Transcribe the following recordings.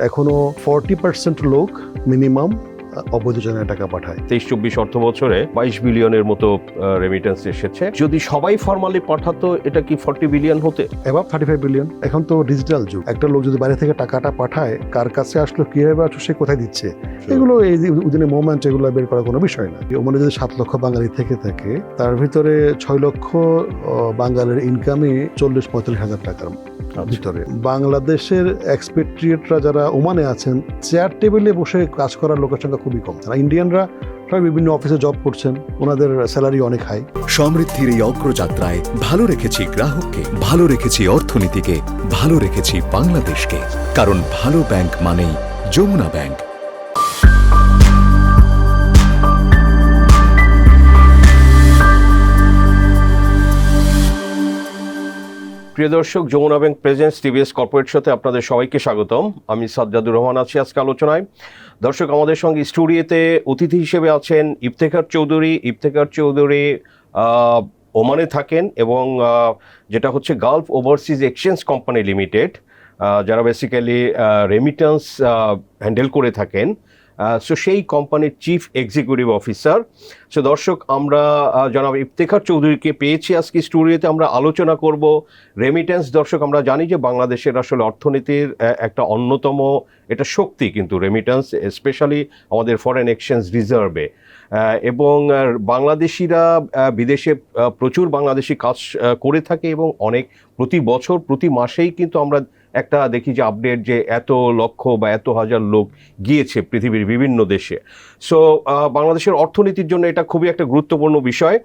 এখনও forty percent লোক minimum অবৈধ জনের টাকা পাঠায়। তেইশ চব্বিশ অর্থ বছরে বাইশ বিলিয়নের মতো রেমিটেন্স এসেছে। যদি সবাই ফর্মালি পাঠাতো এটা কি ফর্টি বিলিয়ন হতে? এবার থার্টি ফাইভ বিলিয়ন এখন তো ডিজিটাল যুগ। একটা লোক যদি বাইরে থেকে টাকাটা পাঠায় কার কাছে আসলো কীভাবে আসলো সে কোথায় দিচ্ছে? এগুলো এই উদিনের মোমেন্ট এগুলো বের করার কোনো বিষয় না। ওমানে যদি সাত লক্ষ বাঙালি থেকে থাকে তার ভিতরে ছয় লক্ষ বাঙালির ইনকামই চল্লিশ পঁয়তাল্লিশ হাজার টাকার ভিতরে। বাংলাদেশের এক্সপেট্রিয়েটরা যারা ওমানে আছেন চেয়ার টেবিলে বসে কাজ করার লোকের সংখ্যা খুবই কম। তারা ইন্ডিয়ানরা সবাই বিভিন্ন অফিসে জব করছেন ওনাদের স্যালারি অনেক হাই সমৃদ্ধির এই অগ্রযাত্রায় ভালো রেখেছি গ্রাহককে ভালো রেখেছি অর্থনীতিকে ভালো রেখেছি বাংলাদেশকে। কারণ ভালো ব্যাংক মানেই যমুনা ব্যাংক প্রিয় দর্শক, Jamuna bank presence TVS corporate সাথে আপনাদের সবাইকে স্বাগতম। আমি সাজ্জাদুর রহমান আছি আজকে আলোচনায়। দর্শক, আমাদের সঙ্গে স্টুডিওতে অতিথি হিসেবে আছেন ইফতেখার চৌধুরী। ইফতেখার চৌধুরী ওমানে থাকেন এবং যেটা হচ্ছে Gulf overseas exchange company limited যারা বেসিক্যালি রেমিটেন্স হ্যান্ডেল করে থাকেন। সো সেই কোম্পানির চিফ এক্সিকিউটিভ অফিসার সো দর্শক, আমরা জনাব ইফতেখার চৌধুরীকে পেয়েছি আজকে স্টুডিওতে। আমরা আলোচনা করব রেমিটেন্স দর্শক, আমরা জানি যে বাংলাদেশের আসলে অর্থনীতির একটা অন্যতম, এটা শক্তি কিন্তু রেমিটেন্স স্পেশালি আমাদের ফরেন এক্সচেঞ্জ রিজার্ভে এবং বাংলাদেশিরা বিদেশে প্রচুর বাংলাদেশি কাজ করে থাকে এবং অনেক প্রতি বছর, প্রতি মাসেই কিন্তু আমরা একটা দেখি যে আপডেট যে এত লক্ষ বা এত হাজার লোক গিয়েছে পৃথিবীর বিভিন্ন দেশে। সো বাংলাদেশের অর্থনীতির জন্য এটা খুবই একটা গুরুত্বপূর্ণ বিষয়।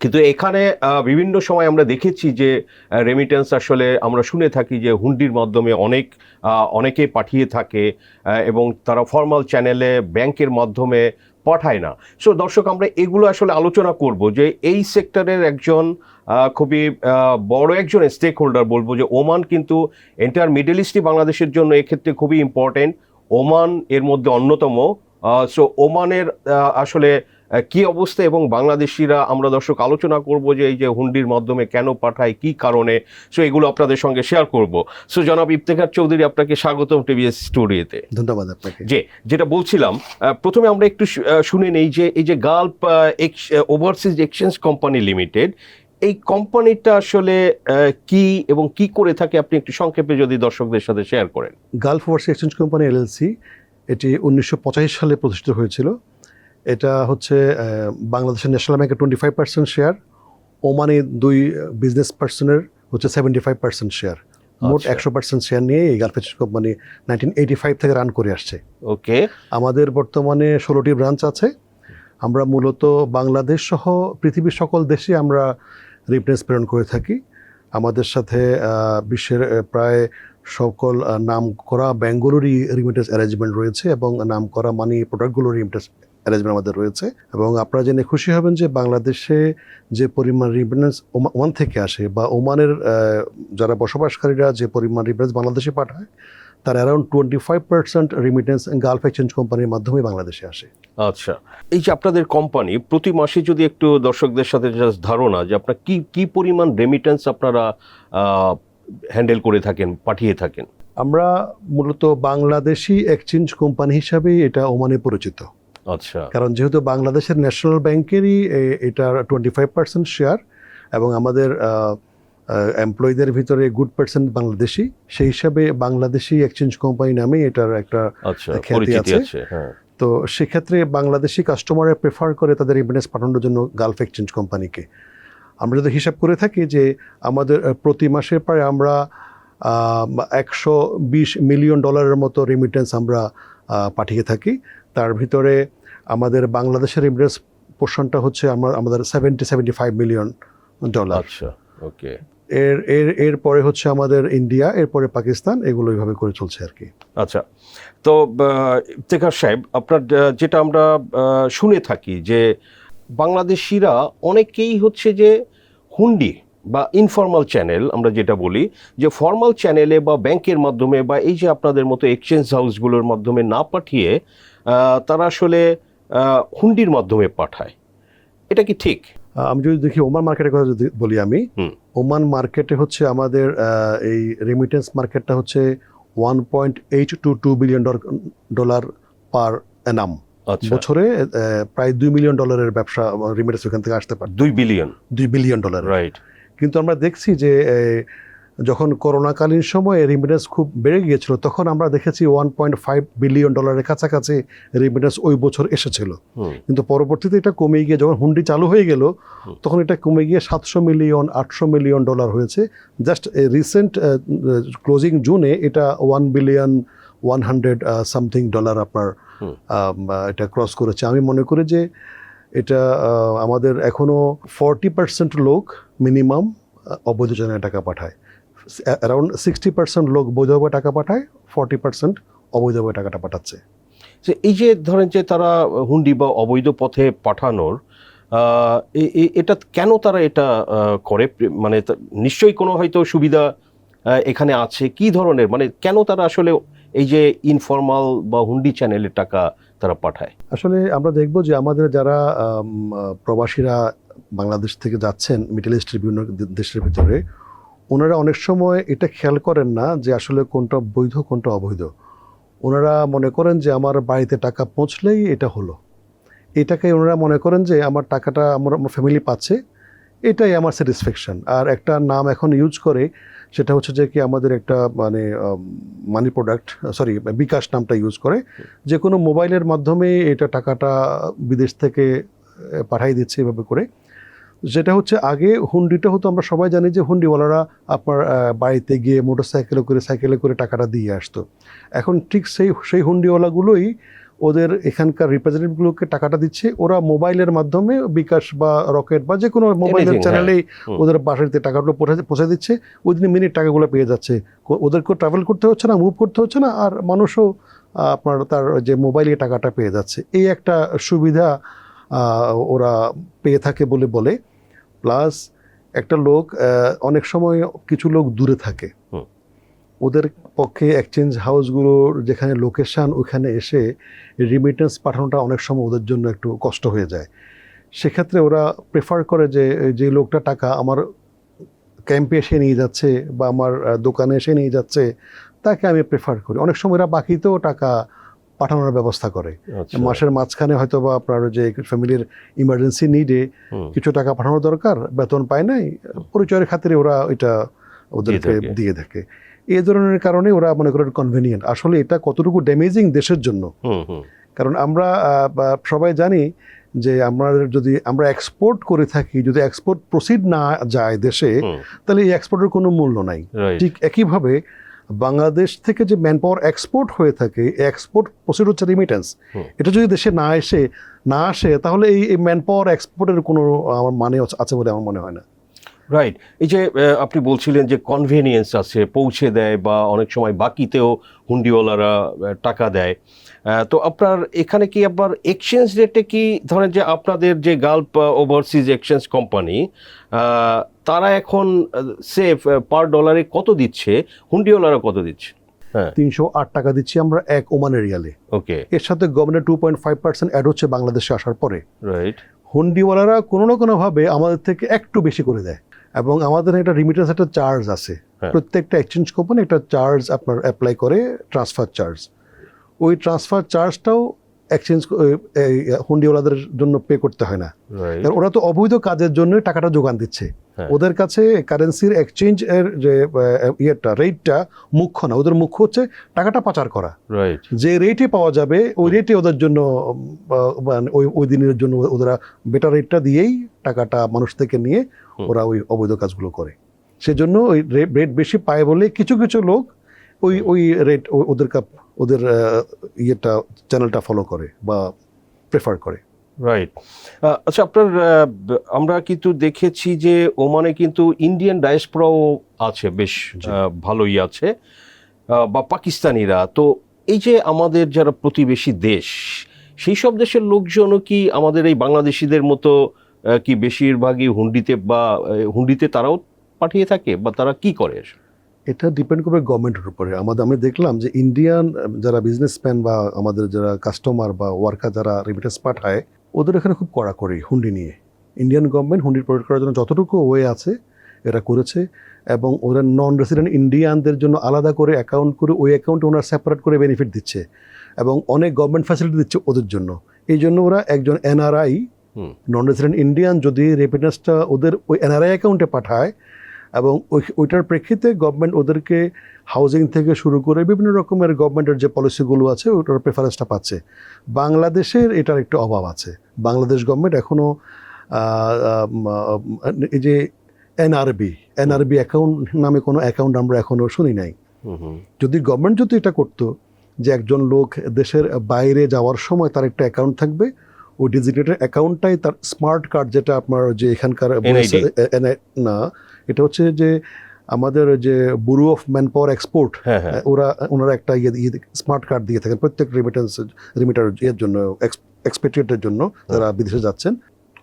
কিন্তু এখানে বিভিন্ন সময় আমরা দেখেছি যে রেমিটেন্স আসলে আমরা শুনে থাকি যে হুন্ডির মাধ্যমে অনেক অনেকে পাঠিয়ে থাকে এবং তারা ফর্মাল চ্যানেলে ব্যাংকের মাধ্যমে পাঠায় না। সো দর্শক, আমরা এগুলো আসলে আলোচনা করব যে এই সেক্টরের একজন খুবই বড় একজন স্টেক হোল্ডার বলব যে ওমান কিন্তু এন্টার মিডল ইস্টই বাংলাদেশের জন্য এক্ষেত্রে খুবই ইম্পর্টেন্ট ওমান এর মধ্যে অন্যতম সো ওমানের আসলে কি অবস্থা এবং বাংলাদেশিরা আমরা দর্শক আলোচনা করব যে এই যে হুন্ডির মাধ্যমে কেন পাঠায় কি কারণে সো এগুলো আপনাদের সঙ্গে শেয়ার করব। সো জনাব ইফতেখার চৌধুরী আপনাকে স্বাগতম টিভিএস স্টুডিওতে। ধন্যবাদ আপনাকে। যে যেটা বলছিলাম প্রথমে আমরা একটু শুনে নেই যে এই যে Gulf overseas exchange company limited এই কোম্পানিটা আসলে কি এবং কি করে থাকে আপনি একটু সংক্ষেপে যদি দর্শকদের সাথে শেয়ার করেন। Gulf overseas exchange company LLC এটি উনিশশো সালে প্রতিষ্ঠিত হয়েছিল। এটা হচ্ছে বাংলাদেশের ন্যাশনাল ব্যাংকের টোয়েন্টি ফাইভ পার্সেন্ট শেয়ার ওমানে দুই বিজনেস পার্সনের হচ্ছে সেভেন্টি ফাইভ পার্সেন্ট শেয়ার মোট আচ্ছা। একশো পার্সেন্ট শেয়ার নিয়ে এই Gulf company nineteen eighty five থেকে রান করে আসছে। ওকে আমাদের বর্তমানে ষোলোটি ব্রাঞ্চ আছে। আমরা মূলত বাংলাদেশ সহ পৃথিবীর সকল দেশে আমরা রিপ্রেন্স প্রেরণ করে থাকি। আমাদের সাথে বিশ্বের প্রায় সকল নাম করা ব্যাঙ্গলোরই রিমিটেন্স অ্যারেঞ্জমেন্ট রয়েছে এবং নাম করা মানি প্রোডাক্টগুলোর রিমিটেন্স অ্যারেঞ্জমেন্ট আমাদের রয়েছে। এবং আপনারা জেনে খুশি হবেন যে বাংলাদেশে যে পরিমাণ রিমিটেন্স ওমান থেকে আসে বা ওমানের যারা বসবাসকারীরা যে পরিমাণ রিমিটেন্স বাংলাদেশে পাঠায়, তার around twenty five percent remittance Gulf exchange কোম্পানির মাধ্যমে বাংলাদেশে আসে। আচ্ছা এই যে আপনাদের কোম্পানি প্রতি মাসে যদি একটু দর্শকদের সাথে ধারণা যে আপনার কি কি পরিমাণ রেমিটেন্স আপনারা হ্যান্ডেল করে থাকেন পাঠিয়ে থাকেন। আমরা মূলত বাংলাদেশি এক্সচেঞ্জ কোম্পানি হিসাবে এটা ওমানে পরিচিত। আচ্ছা। কারণ যেহেতু বাংলাদেশের ন্যাশনাল ব্যাংকেরই এ- এটার টোয়েন্টি ফাইভ পার্সেন্ট শেয়ার এবং আমাদের এমপ্লয়ীদের ভিতরে গুড পার্সেন্ট বাংলাদেশি সেই হিসাবে বাংলাদেশি এক্সচেঞ্জ কোম্পানি নামে এটার একটা আচ্ছা খ্যাতি আছে। হ্যাঁ। তো সেক্ষেত্রে বাংলাদেশি কাস্টমাররা প্রেফার করে তাদের রিমিটেন্স পাঠানোর জন্য গালফ এক্সচেঞ্জ কোম্পানিকে আমরা যদি হিসাব করে থাকি যে আমাদের প্রতি মাসে প্রায় আমরা একশো বিশ মিলিয়ন ডলারের মতো রিমিটেন্স আমরা পাঠিয়ে থাকি। তার ভিতরে আমাদের বাংলাদেশের রিমিটেন্স পোর্শনটা হচ্ছে আমার আমাদের seventy seventy five million dollar আচ্ছা ওকে এর এর এরপরে হচ্ছে আমাদের ইন্ডিয়া এরপরে পাকিস্তান এগুলো এইভাবে করে চলছে আর কি। আচ্ছা তো ইফতেখার সাহেব আপনার যেটা আমরা শুনে থাকি যে বাংলাদেশিরা অনেকেই হচ্ছে যে হুন্ডি বা ইনফর্মাল চ্যানেল আমরা যেটা বলি যে ফর্মাল চ্যানেলে বা ব্যাংকের মাধ্যমে বা এই যে আপনাদের মতো এক্সচেঞ্জ হাউসগুলোর মাধ্যমে না পাঠিয়ে তারা আসলে হুন্ডির মাধ্যমে পাঠায়। এটা কি ঠিক? আমি যদি দেখি ওমান মার্কেটের কথা যদি বলি আমি ওমান মার্কেটে হচ্ছে আমাদের এই রেমিটেন্স মার্কেটটা হচ্ছে one point eight two two billion dollar per আচ্ছা বছরে প্রায় দুই মিলিয়ন ডলারের ব্যবসা রিমিটেন্স ওখান থেকে আসতে পারে দুই বিলিয়ন দুই বিলিয়ন ডলার রাইট কিন্তু আমরা দেখছি যে যখন করোনাকালীন সময়ে রিমিটেন্স খুব বেড়ে গিয়েছিল তখন আমরা দেখেছি ওয়ান পয়েন্ট ফাইভ বিলিয়ন ডলারের কাছাকাছি রিমিটেন্স ওই বছর এসেছিল। কিন্তু পরবর্তীতে এটা কমে গিয়ে যখন হুন্ডি চালু হয়ে গেল তখন এটা কমে গিয়ে সাতশো মিলিয়ন আটশো মিলিয়ন ডলার হয়েছে। জাস্ট রিসেন্ট ক্লোজিং জুনে এটা one billion one hundred something dollar আপনার হুম। এটা ক্রস করেছে। আমি মনে করি যে এটা আমাদের এখনও ফর্টি পার্সেন্ট লোক মিনিমাম অবৈধ জনের টাকা পাঠায়। অ্যারাউন্ড সিক্সটি পার্সেন্ট লোক বৈধভাবে টাকা পাঠায় ফর্টি পার্সেন্ট অবৈধভাবে টাকাটা পাঠাচ্ছে। এই যে ধরেন যে তারা হুন্ডি বা অবৈধ পথে পাঠানোর এটা কেন তারা এটা করে? মানে নিশ্চয়ই কোনো হয়তো সুবিধা এখানে আছে। কি ধরনের? মানে কেন তারা আসলে এই যে ইনফর্মাল বা হুন্ডি চ্যানেলের টাকা তারা পাঠায়। আসলে আমরা দেখব যে আমাদের যারা প্রবাসীরা বাংলাদেশ থেকে যাচ্ছেন মিডল ইস্টের বিভিন্ন দেশের ভিতরে, ওনারা অনেক সময় এটা খেয়াল করেন না যে আসলে কোনটা বৈধ, কোনটা অবৈধ। ওনারা মনে করেন যে আমার বাড়িতে টাকা পৌঁছলেই এটা হলো। এটাকে ওনারা মনে করেন যে আমার টাকাটা আমার আমার ফ্যামিলি পাচ্ছে, এটাই আমার স্যাটিসফ্যাকশন আর একটা নাম এখন ইউজ করে সেটা হচ্ছে যে কি আমাদের একটা মানে মানি প্রোডাক্ট সরি বিকাশ নামটা ইউজ করে। যে কোনো মোবাইলের মাধ্যমে এটা টাকাটা বিদেশ থেকে পাঠাই দিচ্ছে এভাবে করে। যেটা হচ্ছে আগে হুন্ডিটা হতো, আমরা সবাই জানি যে হুন্ডিওয়ালারা আপনার বাড়িতে গিয়ে মোটর সাইকেলে করে সাইকেলে করে টাকাটা দিয়ে আসতো। এখন ঠিক সেই সেই হুন্ডিওয়ালাগুলোই ওদের এখানকার রিপ্রেজেন্টেটিভগুলোকে টাকাটা দিচ্ছে। ওরা মোবাইলের মাধ্যমে বিকাশ বা রকেট বা যে কোনো মোবাইলের চ্যানেলেই ওদের বাসাতে টাকাগুলো পৌঁছে দিচ্ছে। ওই দিন মিনিট টাকাগুলো পেয়ে যাচ্ছে। ওদেরকেও ট্রাভেল করতে হচ্ছে না মুভ করতে হচ্ছে না আর মানুষও আপনার তার যে মোবাইলে টাকাটা পেয়ে যাচ্ছে। এই একটা সুবিধা ওরা পেয়ে থাকে বলে বলে। প্লাস একটা লোক অনেক সময় কিছু লোক দূরে থাকে। ওদের পক্ষে এক্সচেঞ্জ হাউসগুলোর যেখানে লোকেশন ওখানে এসে রিমিটেন্স পাঠানোটা অনেক সময় ওদের জন্য একটু কষ্ট হয়ে যায়। সেক্ষেত্রে ওরা প্রেফার করে যে যে লোকটা টাকা আমার ক্যাম্পে এসে নিয়ে যাচ্ছে বা আমার দোকানে এসে নিয়ে যাচ্ছে তাকে আমি প্রেফার করি। অনেক সময় এরা বাকিতেও টাকা পাঠানোর ব্যবস্থা করে। আচ্ছা। মাসের মাঝখানে হয়তো বা আপনার যে ফ্যামিলির ইমার্জেন্সি নিডে কিছু টাকা পাঠানোর দরকার বেতন পায় নাই পরিচয়ের খাতিরে ওরা ওইটা ওদেরকে দিয়ে থাকে। এই ধরনের কারণে ওরা মনে করেন কনভেনিয়েন্ট আসলে এটা কতটুকু ড্যামেজিং দেশের জন্য। কারণ আমরা সবাই জানি যে আমরা যদি আমরা এক্সপোর্ট করে থাকি যদি এক্সপোর্ট প্রসিড না যায় দেশে তাহলে এই এক্সপোর্টের কোনো মূল্য নাই। ঠিক একইভাবে বাংলাদেশ থেকে যে ম্যান পাওয়ার এক্সপোর্ট হয়ে থাকে এক্সপোর্ট প্রসিড হচ্ছে রিমিটেন্স এটা যদি দেশে না এসে না আসে তাহলে এই এই ম্যান পাওয়ার এক্সপোর্টের কোনো আমার মানে আছে বলে আমার মনে হয় না। রাইট এই যে আপনি বলছিলেন যে কনভেনিয়েন্স আছে পৌঁছে দেয় বা অনেক সময় বাকিতেও হুন্ডিওয়ালারা টাকা দেয়। তো আপনার এখানে কি আবার এক্সচেঞ্জ রেটে কি ধরেন যে আপনাদের যে গাল্প ওভারসিজ এক্সচেঞ্জ কোম্পানি তারা এখন সেফ পার ডলারে কত দিচ্ছে? হুন্ডিওয়ালারা কত দিচ্ছে? হ্যাঁ। তিনশো আট টাকা দিচ্ছি আমরা এক ওমানের রিয়ালে। ওকে এর সাথে government two point five percent add হচ্ছে বাংলাদেশে আসার পরে। রাইট হুন্ডিওয়ালারা কোনো না কোনোভাবে আমাদের থেকে একটু বেশি করে দেয়। এবং আমাদের একটা রিমিটেন্স একটা চার্জ আছে হ্যাঁ। প্রত্যেকটা এক্সচেঞ্জ কোম্পানি একটা চার্জ আপনার অ্যাপ্লাই করে ট্রান্সফার চার্জ ওই ট্রান্সফার চার্জটাও এক্সচেঞ্জ হুন্ডিওয়ালাদের জন্য পে করতে হয় না। ওরা তো অবৈধ কাজের জন্যই টাকাটা যোগান দিচ্ছে। হ্যাঁ। ওদের কাছে কারেন্সির এক্সচেঞ্জ এর যে ইয়েটা রেটটা মুখ্য না। ওদের মুখ্য হচ্ছে টাকাটা পাচার করা। যে রেটে পাওয়া যাবে ওই রেটে ওদের জন্য ওই ওই দিনের জন্য ওরা বেটার রেটটা দিয়েই টাকাটা মানুষ থেকে নিয়ে ওরা ওই অবৈধ কাজগুলো করে। সেজন্য ওই রেট বেশি পায় বলে কিছু কিছু লোক ওই ওই রেট ওদের ওদের ইয়েটা চ্যানেলটা ফলো করে বা প্রেফার করে। রাইট আচ্ছা আপনার আমরা কিন্তু দেখেছি যে ওমানে কিন্তু ইন্ডিয়ান ডায়াসপোরাও আছে বেশ ভালোই আছে বা পাকিস্তানিরা। তো এই যে আমাদের যারা প্রতিবেশী দেশ সেই সব দেশের লোকজনও কি আমাদের এই বাংলাদেশিদের মতো কি বেশিরভাগই হুন্ডিতে বা হুন্ডিতে তারাও পাঠিয়ে থাকে বা তারা কি করে এটা ডিপেন্ড করবে গভর্নমেন্টের উপরে। আমাদের আমি দেখলাম যে ইন্ডিয়ান যারা বিজনেসম্যান বা আমাদের যারা কাস্টমার বা ওয়ার্কার যারা রেমিটেন্স পাঠায় ওদের এখানে খুব কড়াকড়ি হুন্ডি নিয়ে। ইন্ডিয়ান গভর্নমেন্ট হুন্ডি প্রোভাইড করার জন্য যতটুকু ওয়ে আছে এরা করেছে এবং ওরা নন রেসিডেন্ট ইন্ডিয়ানদের জন্য আলাদা করে অ্যাকাউন্ট করে ওই অ্যাকাউন্টে ওনারা সেপারেট করে বেনিফিট দিচ্ছে এবং অনেক গভর্নমেন্ট ফ্যাসিলিটি দিচ্ছে ওদের জন্য। এই জন্য ওরা একজন এনআরআই। নন রেসিডেন্ট ইন্ডিয়ান যদি রেমিটেন্সটা ওদের ওই এনআরআই অ্যাকাউন্টে পাঠায় এবং ওই- ওইটার প্রেক্ষিতে গভর্নমেন্ট ওদেরকে হাউজিং থেকে শুরু করে বিভিন্ন রকমের গভর্নমেন্টের যে পলিসিগুলো আছে ওটার প্রেফারেন্সটা পাচ্ছে। বাংলাদেশের এটার একটু অভাব আছে। বাংলাদেশ গভর্নমেন্ট এখনও এই যে এনআরবি এনআরবি অ্যাকাউন্ট নামে কোনো অ্যাকাউন্ট আমরা এখনও শুনি নাই। যদি গভর্নমেন্ট যদি এটা করতো যে একজন লোক দেশের বাইরে যাওয়ার সময় তার একটা অ্যাকাউন্ট থাকবে ওই ডিজিটেড অ্যাকাউন্টটাই তার স্মার্ট কার্ড যেটা আপনার যে এখানকার না এটা হচ্ছে যে আমাদের যে bureau of man power export হ্যাঁ হ্যাঁ। ওরা ওনারা একটা ইয়ে ইয়ে স্মার্ট কার্ড দিয়ে থাকেন। প্রত্যেক রেমিটেন্স রিমিটার এর জন্য এক্সপেক্টেডের জন্য যারা বিদেশে যাচ্ছেন।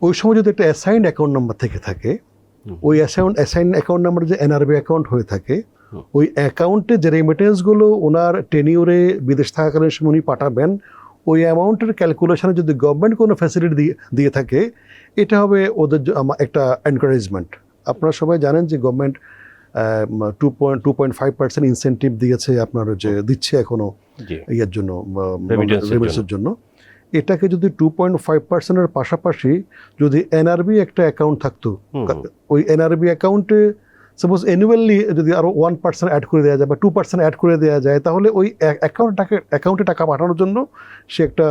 ওই সময় যদি একটা অ্যাসাইন্ড অ্যাকাউন্ট নাম্বার থেকে থাকে। ওই অ্যাসাইন্ড অ্যাসাইন অ্যাকাউন্ট নাম্বার যে এনআরবি অ্যাকাউন্ট হয়ে থাকে ওই অ্যাকাউন্টে যে রেমিটেন্সগুলো ওনার টেনিউরে বিদেশ থাকাকালীন সময় উনি পাঠাবেন ওই অ্যামাউন্টের ক্যালকুলেশনে যদি গভর্নমেন্ট কোনো ফ্যাসিলিটি দিয়ে দিয়ে থাকে এটা হবে ওদের একটা এনকারেজমেন্ট আপনারা সবাই জানেন যে government two point two point five percent incentive দিয়েছে আপনার যে দিচ্ছে এখনও জি। ইয়ের জন্য রেমিটেন্সের জন্য। এটাকে যদি টু পয়েন্ট ফাইভ পার্সেন্টের পাশাপাশি যদি এনআরবি একটা অ্যাকাউন্ট থাকতো। ওই এনআরবি অ্যাকাউন্টে সাপোজ অ্যানুয়ালি যদি আরও ওয়ান পার্সেন্ট অ্যাড করে দেওয়া যায় বা টু পার্সেন্ট অ্যাড করে দেওয়া যায় তাহলে ওই অ্যাকাউন্ট টাকা অ্যাকাউন্টে টাকা পাঠানোর জন্য সে একটা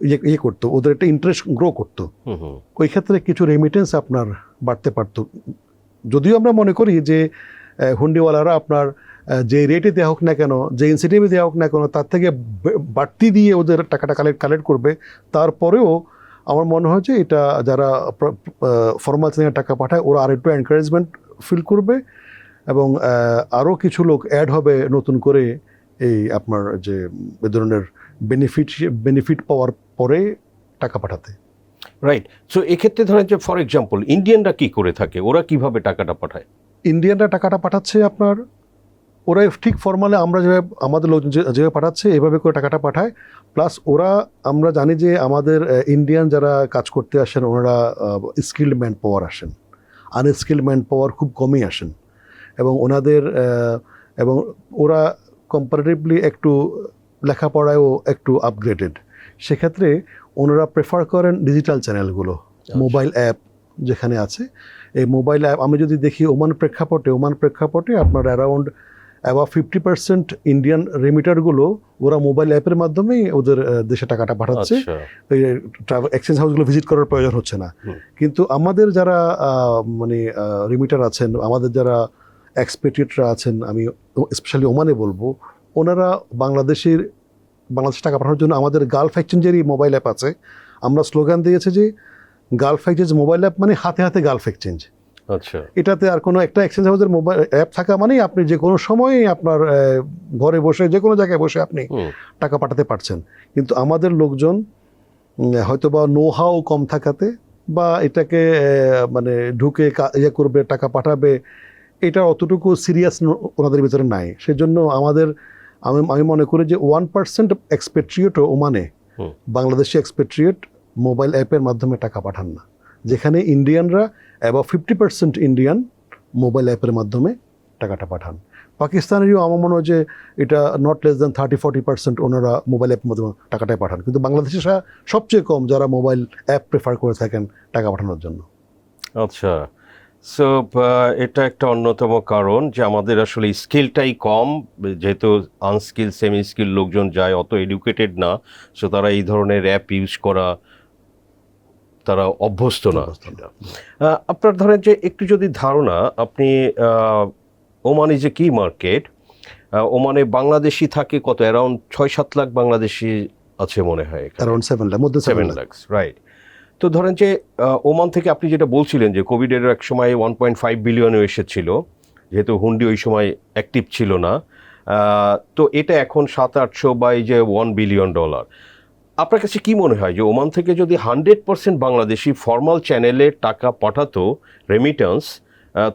ইয়ে ইয়ে করতো ওদের একটা ইন্টারেস্ট গ্রো করতো। ওই ক্ষেত্রে কিছু রেমিটেন্স আপনার বাড়তে পারতো। যদিও আমরা মনে করি যে হুন্ডিওয়ালারা আপনার যে রেটে দেওয়া হোক না কেন যে ইনসেন্টিভে দেওয়া হোক না কেন তার থেকে বাড়তি দিয়ে ওদের টাকাটা কালেক্ট কালেক্ট করবে। তারপরেও আমার মনে হয় যে এটা যারা ফর্মাল চ্যানেলে টাকা পাঠায় ওরা আরেকটু এনকারেজমেন্ট ফিল করবে এবং আরও কিছু লোক অ্যাড হবে নতুন করে এই আপনার যে এ ধরনের বেনিফিট বেনিফিট পাওয়ার পরে টাকা পাঠাতে। রাইট সো এক্ষেত্রে ধরেন যে ফর এক্সাম্পল ইন্ডিয়ানরা কি করে থাকে? ওরা কীভাবে টাকাটা পাঠায়? ইন্ডিয়ানরা টাকাটা পাঠাচ্ছে আপনার ওরা ঠিক ফর্মালে আমরা যেভাবে আমাদের লোক যে- যেভাবে পাঠাচ্ছে এভাবে করে টাকাটা পাঠায়। প্লাস ওরা আমরা জানি যে আমাদের ইন্ডিয়ান যারা কাজ করতে আসেন ওনারা স্কিল্ড ম্যান পাওয়ার আসেন। আনস্কিল্ড ম্যান পাওয়ার খুব কমই আসেন। এবং ওনাদের এবং ওরা কম্পারেটিভলি একটু লেখাপড়ায়ও একটু আপগ্রেডেড সেক্ষেত্রে ওনারা প্রেফার করেন ডিজিটাল চ্যানেলগুলো মোবাইল অ্যাপ যেখানে আছে। এই মোবাইল অ্যাপ আমি যদি দেখি ওমান প্রেক্ষাপটে ওমান প্রেক্ষাপটে আপনার around above fifty percent Indian রেমিটারগুলো ওরা মোবাইল অ্যাপের মাধ্যমেই ওদের দেশে টাকাটা পাঠাচ্ছে। আচ্ছা। ট্রাভেল এক্সচেঞ্জ হাউসগুলো ভিজিট করার প্রয়োজন হচ্ছে না। কিন্তু আমাদের যারা মানে রিমিটার আছেন আমাদের যারা এক্সপেক্টেডরা আছেন আমি স্পেশালি ওমানে বলব ওনারা বাংলাদেশের বাংলাদেশ টাকা পাঠানোর জন্য আমাদের গালফ এক্সচেঞ্জেরই মোবাইল অ্যাপ আছে। আমরা স্লোগান দিয়েছি যে গালফ এক্সচেঞ্জ মোবাইল অ্যাপ মানে হাতে হাতে গালফ এক্সচেঞ্জ আচ্ছা। এটাতে আর কোনো একটা এক্সচেঞ্জ হাউসের মোবাইল অ্যাপ থাকা মানেই আপনি যে কোনো সময়ই আপনার ঘরে বসে যে কোনো জায়গায় বসে আপনি টাকা পাঠাতে পারছেন। কিন্তু আমাদের লোকজন হয়তো বা নো হাও কম থাকাতে বা এটাকে মানে ঢুকে ইয়ে করবে টাকা পাঠাবে এটা অতটুকু সিরিয়াস ওনাদের ভিতরে নাই। সেজন্য আমাদের আমি আমি মনে করি যে ওয়ান পার্সেন্ট এক্সপেট্রিয়েটও ওমানে। বাংলাদেশি এক্সপেট্রিয়েট মোবাইল অ্যাপের মাধ্যমে টাকা পাঠান না। যেখানে ইন্ডিয়ানরা above fifty percent Indian mobile অ্যাপের মাধ্যমে টাকাটা পাঠান। পাকিস্তানেরও আমার মনে হয় যে এটা not less than thirty forty percent ওনারা মোবাইল অ্যাপের মাধ্যমে টাকাটাই পাঠান। কিন্তু বাংলাদেশে সবচেয়ে কম যারা মোবাইল অ্যাপ প্রেফার করে থাকেন টাকা পাঠানোর জন্য। আচ্ছা। সো এটা একটা অন্যতম কারণ যে আমাদের আসলে স্কিলটাই কম যেহেতু আনস্কিল সেমি স্কিল লোকজন যায় অত এডুকেটেড না। সো তারা এই ধরনের অ্যাপ ইউজ করা তারা অভ্যস্ত না। আপনার ধরেন যে একটু যদি ধারণা আপনি ওমান ইজ এ কি মার্কেট ওমানে বাংলাদেশি থাকে কত? অ্যারাউন্ড ছয় সাত লাখ বাংলাদেশি আছে মনে হয়। অ্যারাউন্ড সেভেন লাখ মধ্যে seven seven lakh. Lakhs right তো ধরেন যে ওমান থেকে আপনি যেটা বলছিলেন যে কোভিডের এক সময় ওয়ান পয়েন্ট ফাইভ বিলিয়নও এসেছিল, যেহেতু হুন্ডি ওই সময় অ্যাক্টিভ ছিল না তো এটা এখন সাত আটশো বা এই যে ওয়ান বিলিয়ন ডলার আপনার কাছে কি মনে হয় যে, ওমান থেকে যদি হান্ড্রেড পার্সেন্ট বাংলাদেশি ফর্মাল চ্যানেলে টাকা পাঠাতো রেমিটেন্স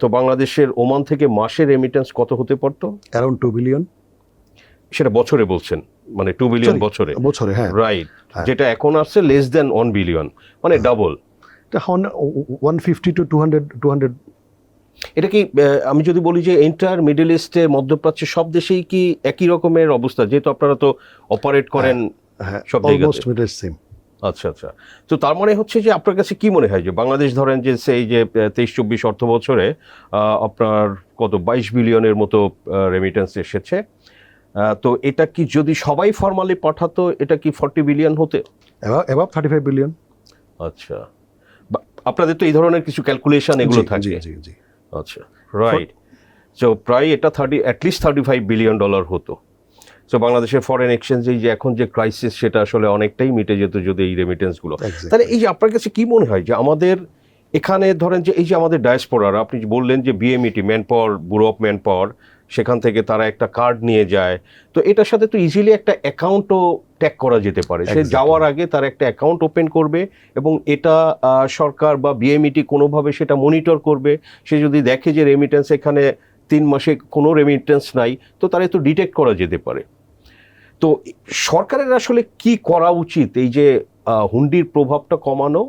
তো বাংলাদেশের ওমান থেকে মাসে রেমিটেন্স কত হতে পারতো? অ্যারাউন্ড টু বিলিয়ন সেটা বছরে বলছেন মানে টু বিলিয়ন বছরে। বছরে হ্যাঁ। রাইট হ্যাঁ। যেটা এখন আসছে লেস দেন ওয়ান বিলিয়ন মানে double one fifty two two hundred two hundred এটা কি আমি যদি বলি যে এন্টার মিডল ইস্টে মধ্যপ্রাচ্যে সব দেশেই কি একই রকমের অবস্থা? যেহেতু আপনারা তো অপারেট করেন হ্যাঁ সব জায়গাতে। সেম আচ্ছা আচ্ছা। তো তার মানে হচ্ছে যে আপনার কাছে কি মনে হয় যে বাংলাদেশ ধরেন যে সেই যে তেইশ চব্বিশ অর্থ বছরে আপনার কত বাইশ বিলিয়নের মতো রেমিটেন্স এসেছে? তো এটা কি যদি সবাই ফর্মালি পাঠাতো এটা কি ফর্টি বিলিয়ন হতে? অ্যাবাভ থার্টি ফাইভ বিলিয়ন আচ্ছা। আপনাদের তো এই ধরনের কিছু ক্যালকুলেশন এগুলো থাকে। আচ্ছা রাইট সো প্রায় এটা thirty at least thirty five billion dollar হতো। সো বাংলাদেশের ফরেন এক্সচেঞ্জে যে এখন যে ক্রাইসিস সেটা আসলে অনেকটাই মিটে যেত যদি এই রেমিটেন্সগুলো তাহলে এই যে আপনার কাছে কি মনে হয় যে আমাদের এখানে ধরেন যে এই যে আমাদের ডায়াসপোরার আপনি বললেন যে BMET manpower bureau of manpower সেখান থেকে তারা একটা কার্ড নিয়ে যায়। তো এটার সাথে তো ইজিলি একটা অ্যাকাউন্টও ট্যাগ করা যেতে পারে। সে যাওয়ার আগে তার একটা অ্যাকাউন্ট ওপেন করবে এবং এটা সরকার বা বিএমইটি কোনোভাবে সেটা মনিটর করবে। সে যদি দেখে যে রেমিটেন্স এখানে তিন মাসে কোনো রেমিটেন্স নাই তো তারা তো ডিটেক্ট করা যেতে পারে। তো সরকারের আসলে কি করা উচিত? এই যে হুন্ডির প্রভাবটা কমানো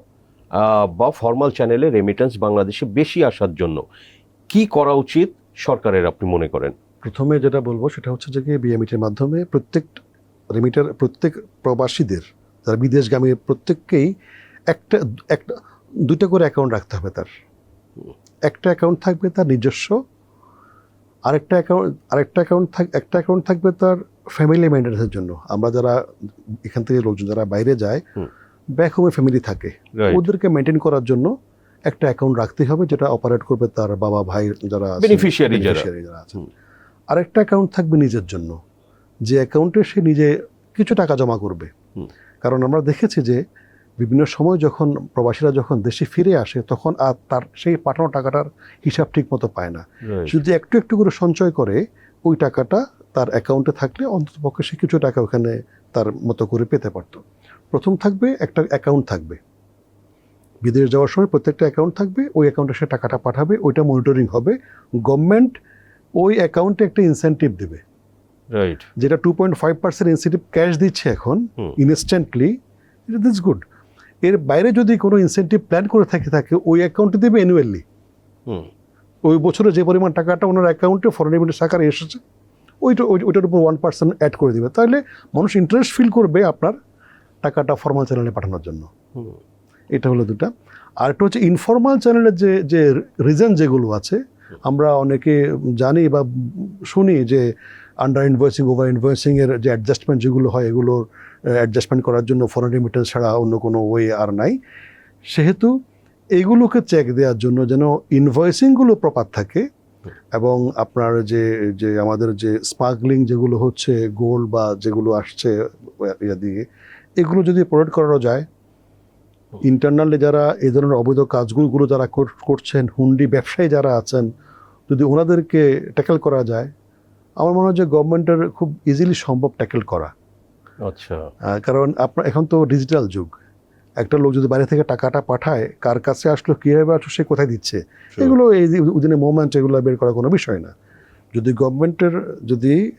বা ফর্মাল চ্যানেলে রেমিটেন্স বাংলাদেশে বেশি আসার জন্য কি করা উচিত? সরকারের আপনি মনে করেন? প্রথমে যেটা বলব সেটা হচ্ছে যে কি বিএমইটির মাধ্যমে প্রত্যেক রেমিটার প্রত্যেক প্রবাসীদের যারা বিদেশগামী প্রত্যেককেই একটা একটা দুইটা করে অ্যাকাউন্ট রাখতে হবে তার। একটা অ্যাকাউন্ট থাকবে তার নিজস্ব আরেকটা অ্যাকাউন্ট আরেকটা অ্যাকাউন্ট থাক একটা অ্যাকাউন্ট থাকবে তার ফ্যামিলি মেনটেন্সের জন্য। আমরা যারা এখান থেকে লোকজন যারা বাইরে যায়। ব্যাক হোমে ফ্যামিলি থাকে ওদেরকে মেনটেন করার জন্য একটা অ্যাকাউন্ট রাখতে হবে যেটা অপারেট করবে তার বাবা ভাই যারা Beneficiary যারা। beneficiary যারা আছে। হুম। আরেকটা অ্যাকাউন্ট থাকবে নিজের জন্য। যে অ্যাকাউন্টে সে নিজে কিছু টাকা জমা করবে। কারণ আমরা দেখেছি যে বিভিন্ন সময় যখন প্রবাসীরা যখন দেশে ফিরে আসে তখন আর তার সেই পাঠানো টাকাটার হিসাব ঠিক মতো পায় না। যদি একটু একটু করে সঞ্চয় করে ওই টাকাটা তার অ্যাকাউন্টে থাকলে অন্ততপক্ষে সে কিছু টাকা ওখানে তার মতো করে পেতে পারত। প্রথম থাকবে একটা অ্যাকাউন্ট থাকবে। বিদেশ যাওয়ার সময় প্রত্যেকটা অ্যাকাউন্ট থাকবে ওই অ্যাকাউন্টে সে টাকাটা পাঠাবে ওইটা মনিটরিং হবে। গভর্নমেন্ট ওই অ্যাকাউন্টে একটা ইনসেন্টিভ দেবে। রাইট যেটা two point five percent incentive cash দিচ্ছে এখন। ইনস্ট্যান্টলি ইট ইজ গুড এর বাইরে যদি কোনো ইনসেন্টিভ প্ল্যান করে থাকে থাকে ওই অ্যাকাউন্টে দেবে অ্যানুয়ালি হুম। ওই বছরে যে পরিমাণ টাকাটা ওনার অ্যাকাউন্টে ফরেন রেমিটেন্স আকারে এসেছে ওইটা ওই- ওইটার উপর ওয়ান পার্সেন্ট অ্যাড করে দিবে। তাহলে মানুষ ইন্টারেস্ট ফিল করবে আপনার টাকাটা ফর্মাল চ্যানেলে পাঠানোর জন্য। এটা হলো দুটা। আর একটা হচ্ছে ইনফর্মাল চ্যানেলের যে যে রিজন যেগুলো আছে, আমরা অনেকে জানি বা শুনি যে আন্ডার ইনভয়েসিং ওভার ইনভয়েসিংয়ের যে অ্যাডজাস্টমেন্ট যেগুলো হয়, এগুলোর অ্যাডজাস্টমেন্ট করার জন্য ফরেন রেমিটেন্স ছাড়া অন্য কোনো ওয়ে আর নাই। সেহেতু এইগুলোকে চেক দেওয়ার জন্য যেন ইনভয়েসিংগুলো প্রপার থাকে এবং আপনার যে যে আমাদের যে স্মাগলিং যেগুলো হচ্ছে গোল্ড বা যেগুলো আসছে, ইয়া দিয়ে, এগুলো যদি প্রোভাইড করানো যায় ইন্টারনালি যারা এই ধরনের অবৈধ কাজগুলো যারা করছেন হুন্ডি ব্যবসায়ী যারা আছেন যদি ওনাদেরকে ট্যাকেল করা যায় আমার মনে হয় যে গভর্নমেন্টের খুব ইজিলি সম্ভব ট্যাকেল করা। আচ্ছা। কারণ আপনার এখন তো ডিজিটাল যুগ। একটা লোক যদি বাইরে থেকে টাকাটা পাঠায় কার কাছে আসলো কীভাবে আসলো সে কোথায় দিচ্ছে? এগুলো এই উদিনে মোমেন্ট এগুলো বের করা কোনো বিষয় না। যদি গভর্নমেন্টের যদি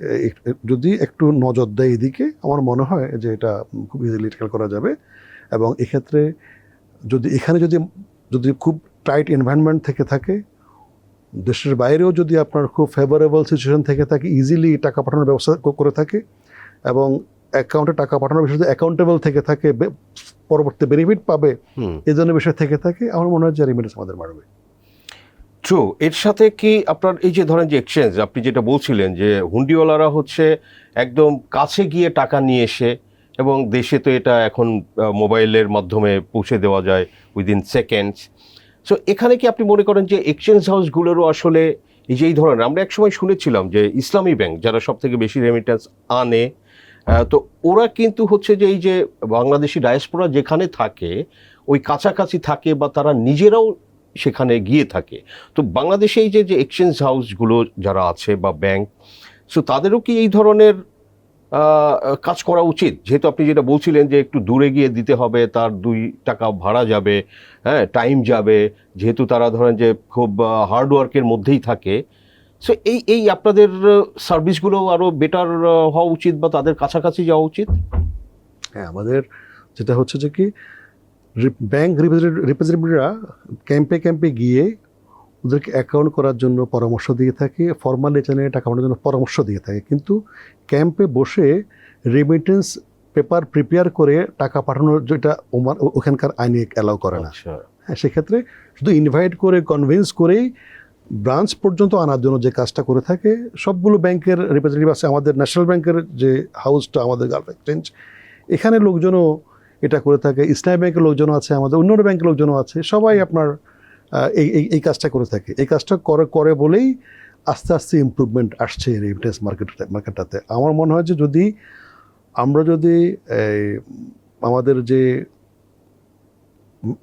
যদি একটু নজর দেয় এদিকে আমার মনে হয় যে এটা খুব ইজিলি ট্যাকেল করা যাবে। এবং এক্ষেত্রে যদি এখানে যদি যদি খুব টাইট এনভায়রনমেন্ট থেকে থাকে দেশের বাইরেও যদি আপনার খুব ফেভারেবল সিচুয়েশন থেকে থাকে ইজিলি টাকা পাঠানোর ব্যবস্থা করে থাকে এবং অ্যাকাউন্টে টাকা পাঠানোর বিষয়ে অ্যাকাউন্টেবল থেকে থাকে পরবর্তী বেনিফিট পাবে এই জন্য বিষয় থেকে থাকে আমার মনে হয় যে রেমিটেন্স আমাদের বাড়বে। ট্রু এর সাথে কি আপনার এই যে ধরেন যে এক্সচেঞ্জ আপনি যেটা বলছিলেন যে হুন্ডিওয়ালারা হচ্ছে একদম কাছে গিয়ে টাকা নিয়ে এসে এবং দেশে তো এটা এখন মোবাইলের মাধ্যমে পৌঁছে দেওয়া যায় উইদিন সেকেন্ডস সো এখানে কি আপনি মনে করেন যে এক্সচেঞ্জ হাউসগুলোরও আসলে এই যে এই ধরনের, আমরা একসময় শুনেছিলাম যে ইসলামী ব্যাংক যারা সব থেকে বেশি রেমিটেন্স আনে তো ওরা কিন্তু হচ্ছে যে এই যে বাংলাদেশি ডায়াসপোরা যেখানে থাকে, ওই কাছাকাছি থাকে বা তারা নিজেরাও সেখানে গিয়ে থাকে। তো বাংলাদেশে এই যে এক্সচেঞ্জ হাউসগুলো যারা আছে বা ব্যাংক সো তাদেরও কি এই ধরনের কাজ করা উচিত। যেহেতু আপনি যেটা বলছিলেন যে একটু দূরে গিয়ে দিতে হবে, তার দুই টাকা ভাড়া যাবে হ্যাঁ টাইম যাবে, যেহেতু তারা ধরেন যে খুব হার্ডওয়ার্কের মধ্যেই থাকে। সো এই এই আপনাদের সার্ভিসগুলো আরও বেটার হওয়া উচিত বা তাদের কাছাকাছি যাওয়া উচিত? হ্যাঁ আমাদের যেটা হচ্ছে যে কি ব্যাংক রিপ্রেজেন্টেটিভরা ক্যাম্পে ক্যাম্পে গিয়ে ওদেরকে অ্যাকাউন্ট করার জন্য পরামর্শ দিয়ে থাকে ফর্মাল চ্যানেলে টাকা পাঠানোর জন্য পরামর্শ দিয়ে থাকে। কিন্তু ক্যাম্পে বসে রেমিটেন্স পেপার প্রিপেয়ার করে টাকা পাঠানোর যেটা ওমান ও- ওখানকার আইনে অ্যালাউ করে না। আচ্ছা। হ্যাঁ সেক্ষেত্রে শুধু ইনভাইট করে কনভিন্স করেই ব্রাঞ্চ পর্যন্ত আনার জন্য যে কাজটা করে থাকে সবগুলো ব্যাংকের রিপ্রেজেন্টেটিভ আছে আমাদের ন্যাশনাল ব্যাংকের যে হাউসটা আমাদের গালফ এক্সচেঞ্জ এখানে লোকজনও এটা করে থাকে। ইসলামী ব্যাংকের লোকজনও আছে আমাদের অন্য ব্যাংকের লোকজনও আছে। সবাই আপনার এই এই কাজটা করে থাকে। এই কাজটা করে করে বলেই আস্তে আস্তে ইমপ্রুভমেন্ট আসছে রেমিটেন্স মার্কেট মার্কেটটাতে আমার মনে হয় যে যদি আমরা যদি আমাদের যে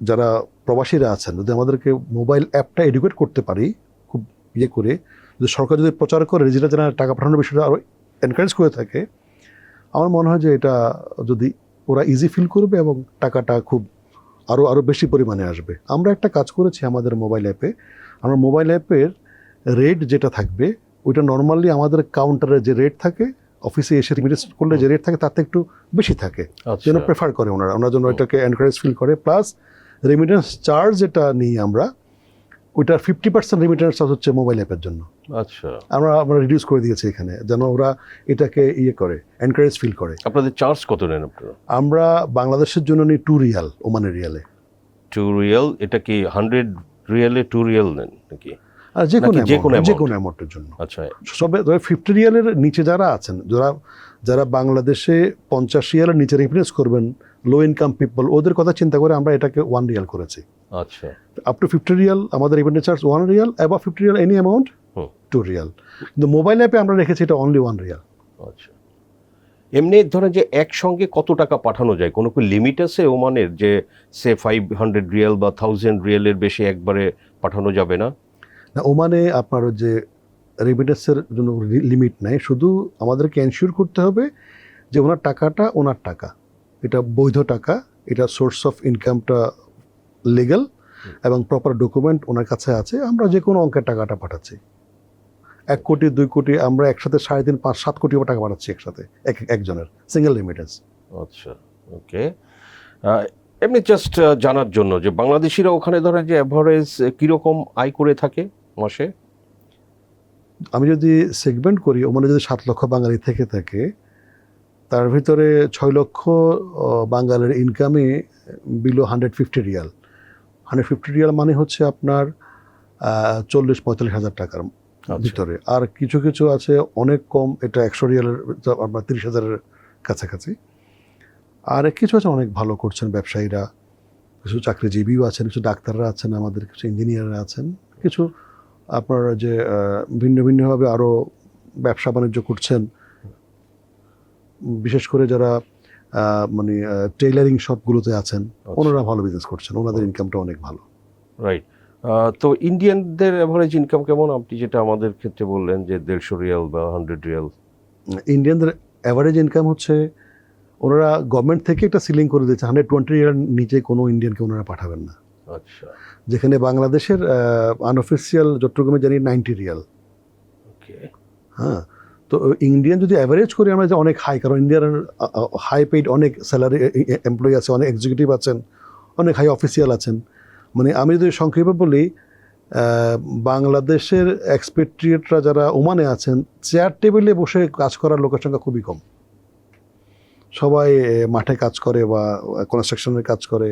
যারা প্রবাসীরা আছেন, যদি আমাদেরকে মোবাইল অ্যাপটা এডুকেট করতে পারি, খুব ইয়ে করে, যদি সরকার যদি প্রচার করে ডিজিটাল চ্যানেলে টাকা পাঠানোর বিষয়টা আরও এনকারেজ করে থাকে, আমার মনে হয় যে এটা যদি ওরা ইজি ফিল করবে এবং টাকাটা খুব আরও আরও বেশি পরিমাণে আসবে। আমরা একটা কাজ করেছি আমাদের মোবাইল অ্যাপে আমরা মোবাইল অ্যাপের রেট যেটা থাকবে ওইটা নর্মালি আমাদের কাউন্টারে যে রেট থাকে অফিসে এসে রিমিটেন্স করলে যে রেট থাকে তার থেকে একটু বেশি থাকে। আচ্ছা। যেন প্রেফার করে ওনারা। ওনার জন্য এটাকে এনকারেজ ফিল করে। প্লাস রেমিটেন্স চার্জ যেটা নিই আমরা ওইটার ফিফটি পার্সেন্ট রেমিটেন্স হচ্ছে মোবাইল অ্যাপের জন্য। আচ্ছা। আমরা আমরা রিডিউস করে দিয়েছি এখানে যেন ওরা এটাকে ইয়ে করে এনকারেজ ফিল করে। আপনাদের চার্জ কত নেন আপনারা? আমরা বাংলাদেশের জন্য নিই টু রিয়াল ওমানের রিয়ালে টু রিয়েল এটা কি হান্ড্রেড রিয়েলে টু রিয়েল নেন নাকি? আর যে কোনো যে কোনো যে কোনো অ্যামাউন্টের জন্য। আচ্ছা। সবে ধরে ফিফটি রিয়ালের নিচে যারা আছেন যারা যারা বাংলাদেশে পঞ্চাশ রিয়ালের নিচে রেফারেন্স করবেন লো ইনকাম পিপল ওদের কথা চিন্তা করে আমরা এটাকে ওয়ান রিয়াল করেছি। আচ্ছা। আপ টু ফিফটি রিয়াল আমাদের revenue charge one riyal above fifty riyal any amount. Two riyal কিন্তু মোবাইল অ্যাপে আমরা রেখেছি এটা অনলি ওয়ান রিয়াল আচ্ছা। এমনি ধরেন যে একসঙ্গে কত টাকা পাঠানো যায়? কোনো কি লিমিট আছে ওমানের যে সে ফাইভ হান্ড্রেড রিয়েল বা থাউজেন্ড রিয়েলের বেশি একবারে পাঠানো যাবে না? না ওমানে আপনার যে রেমিটেন্সের জন্য লিমিট নাই। শুধু আমাদেরকে এনশিওর করতে হবে যে ওনার টাকাটা ওনার টাকা। এটা বৈধ টাকা এটা সোর্স অফ ইনকামটা লিগ্যাল এবং প্রপার ডকুমেন্ট ওনার কাছে আছে আমরা যে কোনো অঙ্কের টাকাটা পাঠাচ্ছি। এক কোটি দুই কোটি আমরা একসাথে সাড়ে তিন পাঁচ সাত কোটি টাকা পাঠাচ্ছি একসাথে এক একজনের সিঙ্গেল রেমিটেন্স আচ্ছা ওকে এমনি জাস্ট জানার জন্য যে বাংলাদেশিরা ওখানে ধরেন যে অ্যাভারেজ কীরকম আয় করে থাকে মাসে? আমি যদি সেগমেন্ট করি ওখানে যদি সাত লক্ষ বাঙালি থেকে থাকে তার ভিতরে ছয় লক্ষ বাঙালির ইনকামে below hundred fifty riyal hundred fifty riyal মানে হচ্ছে আপনার চল্লিশ পঁয়তাল্লিশ হাজার টাকার ভিতরে। আর কিছু কিছু আছে অনেক কম এটা একশো রিয়ালের আপনার তিরিশ হাজারের কাছাকাছি। আর কিছু আছে অনেক ভালো করছেন ব্যবসায়ীরা। কিছু চাকরিজীবীও আছেন কিছু ডাক্তাররা আছেন আমাদের কিছু ইঞ্জিনিয়াররা আছেন। কিছু আপনার যে ভিন্ন ভিন্নভাবে আরও ব্যবসা বাণিজ্য করছেন। বিশেষ করে যারা মানে টেইলারিং শপগুলোতে আছেন ওনারা ভালো বিজনেস করছেন ওনাদের ইনকামটা অনেক ভালো। রাইট তো ইন্ডিয়ানদের অ্যাভারেজ ইনকাম কেমন? আপনি যেটা আমাদের ক্ষেত্রে বললেন যে দেড়শো রিয়াল বা হান্ড্রেড রিয়াল। ইন্ডিয়ানদের অ্যাভারেজ ইনকাম হচ্ছে ওনারা গভর্নমেন্ট থেকে একটা সিলিং করে দিয়েছে হান্ড্রেড টোয়েন্টি ইয়ার নিচে কোনো ইন্ডিয়ানকে ওনারা পাঠাবেন না। আচ্ছা। যেখানে বাংলাদেশের আনঅফিসিয়াল চট্টগ্রামে জানি নাইনটি রিয়াল। ওকে হ্যাঁ তো ইন্ডিয়ান যদি অ্যাভারেজ করি আমরা যে অনেক হাই কারণ ইন্ডিয়ার হাই পেইড অনেক স্যালারি এমপ্লয়ি আছে, অনেক এক্সিকিউটিভ আছেন, অনেক হাই অফিসিয়াল আছেন। মানে আমি যদি সংক্ষেপে বলি বাংলাদেশের এক্সপেট্রিয়েটরা যারা ওমানে আছেন চেয়ার টেবিলে বসে কাজ করার লোকের সংখ্যা খুবই কম। সবাই মাঠে কাজ করে বা কনস্ট্রাকশনের কাজ করে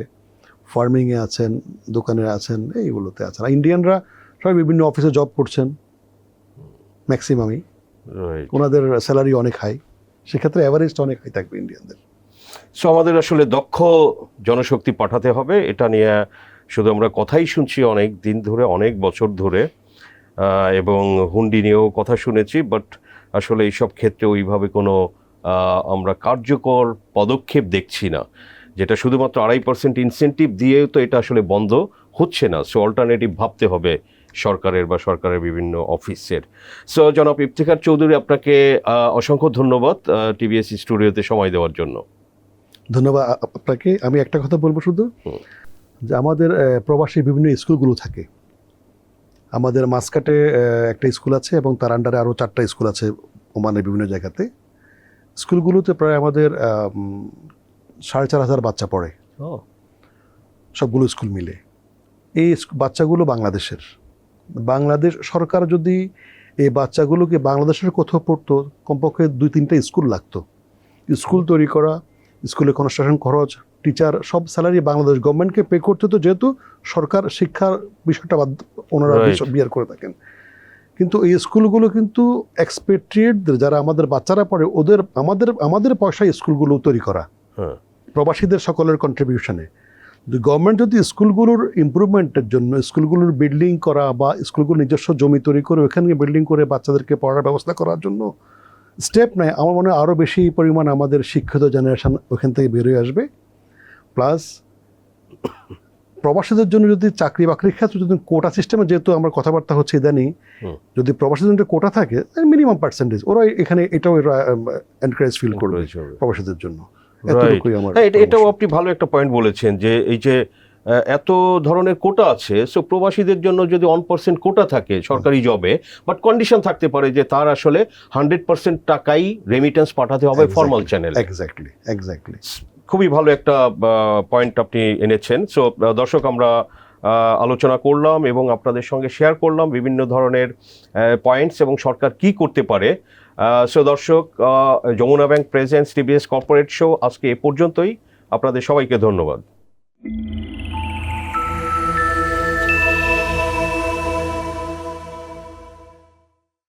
ফার্মিংয়ে আছেন, দোকানে আছেন, এইগুলোতে আছেন। আর ইন্ডিয়ানরা সবাই বিভিন্ন অফিসে জব করছেন ম্যাক্সিমামই ওনাদের স্যালারি অনেক হাই সেক্ষেত্রে অ্যাভারেজটা অনেক হাই থাকবে ইন্ডিয়ানদের। সো আমাদের আসলে দক্ষ জনশক্তি পাঠাতে হবে এটা নিয়ে শুধু আমরা কথাই শুনছি অনেক দিন ধরে অনেক বছর ধরে এবং হুন্ডি নিয়েও কথা শুনেছি বাট আসলে এইসব ক্ষেত্রে ওইভাবে কোনো আমরা কার্যকর পদক্ষেপ দেখছি না যেটা শুধুমাত্র আড়াই পার্সেন্ট ইনসেন্টিভ দিয়েও তো এটা আসলে বন্ধ হচ্ছে না। সো অল্টারনেটিভ ভাবতে হবে সরকারের বা সরকারের বিভিন্ন অফিসের। সো জনাব ইফতেখার চৌধুরী আপনাকে অসংখ্য ধন্যবাদ টিভিএস স্টুডিওতে সময় দেওয়ার জন্য। ধন্যবাদ আপনাকে। আমি একটা কথা বলব শুধু? যে আমাদের প্রবাসী বিভিন্ন স্কুলগুলো থাকে। আমাদের মাসকাটে একটা স্কুল আছে এবং তার আন্ডারে আরও চারটা স্কুল আছে ওমানের বিভিন্ন জায়গাতে। স্কুলগুলোতে প্রায় আমাদের সাড়ে চার হাজার বাচ্চা পড়ে। সবগুলো স্কুল মিলে। এই বাচ্চাগুলো বাংলাদেশের। বাংলাদেশ সরকার যদি এই বাচ্চাগুলোকে বাংলাদেশের কোথাও পড়তো কমপক্ষে দুই তিনটা স্কুল লাগতো। স্কুল তৈরি করা স্কুলে কনস্ট্রাকশন খরচ টিচার সব স্যালারি বাংলাদেশ গভর্নমেন্টকে পে করতে হতো যেহেতু সরকার শিক্ষার বিষয়টা বাদ ওনারা. বিয়ার করে থাকেন। কিন্তু এই স্কুলগুলো কিন্তু এক্সপেট্রিয়েটদের যারা আমাদের বাচ্চারা পড়ে ওদের আমাদের আমাদের পয়সায় স্কুলগুলো তৈরি করা। হ্যাঁ। প্রবাসীদের সকলের কন্ট্রিবিউশনে গভর্নমেন্ট যদি স্কুলগুলোর ইমপ্রুভমেন্টের জন্য স্কুলগুলোর বিল্ডিং করা বা স্কুলগুলোর নিজস্ব জমি তৈরি করে ওখানে বিল্ডিং করে বাচ্চাদেরকে পড়ার ব্যবস্থা করার জন্য স্টেপ নেয় আমার মনে হয় আরও বেশি পরিমাণ আমাদের শিক্ষিত জেনারেশান ওখান থেকে বেরোয় আসবে। প্লাস প্রবাসীদের জন্য যদি চাকরি বাকরির ক্ষেত্রে যদি কোটা সিস্টেমে যেহেতু আমার কথাবার্তা হচ্ছে ইদানিং যদি প্রবাসীদের জন্য কোটা থাকে মিনিমাম পার্সেন্টেজ ওরা এখানে এটাও এরা এনকারেজ ফিল করবে রয়েছে প্রবাসীদের জন্য. এতটুকুই আমার হ্যাঁ এটাও আপনি ভালো একটা পয়েন্ট বলেছেন যে এই যে এত ধরনের কোটা আছে সো প্রবাসীদের জন্য যদি ওয়ান পার্সেন্ট কোটা থাকে সরকারি জবে বাট কন্ডিশন থাকতে পারে যে তার আসলে হান্ড্রেড পার্সেন্ট টাকাই রেমিটেন্স পাঠাতে হবে ফর্মাল চ্যানেল এক্স্যাক্টলি এক্স্যাক্টলি খুবই ভালো একটা পয়েন্ট আপনি এনেছেন। সো দর্শক আমরা আলোচনা করলাম এবং আপনাদের সঙ্গে শেয়ার করলাম বিভিন্ন ধরনের পয়েন্টস এবং সরকার কি করতে পারে। সো দর্শক Jamuna bank presence TBS corporate show আজকে এ পর্যন্তই। আপনাদের সবাইকে ধন্যবাদ।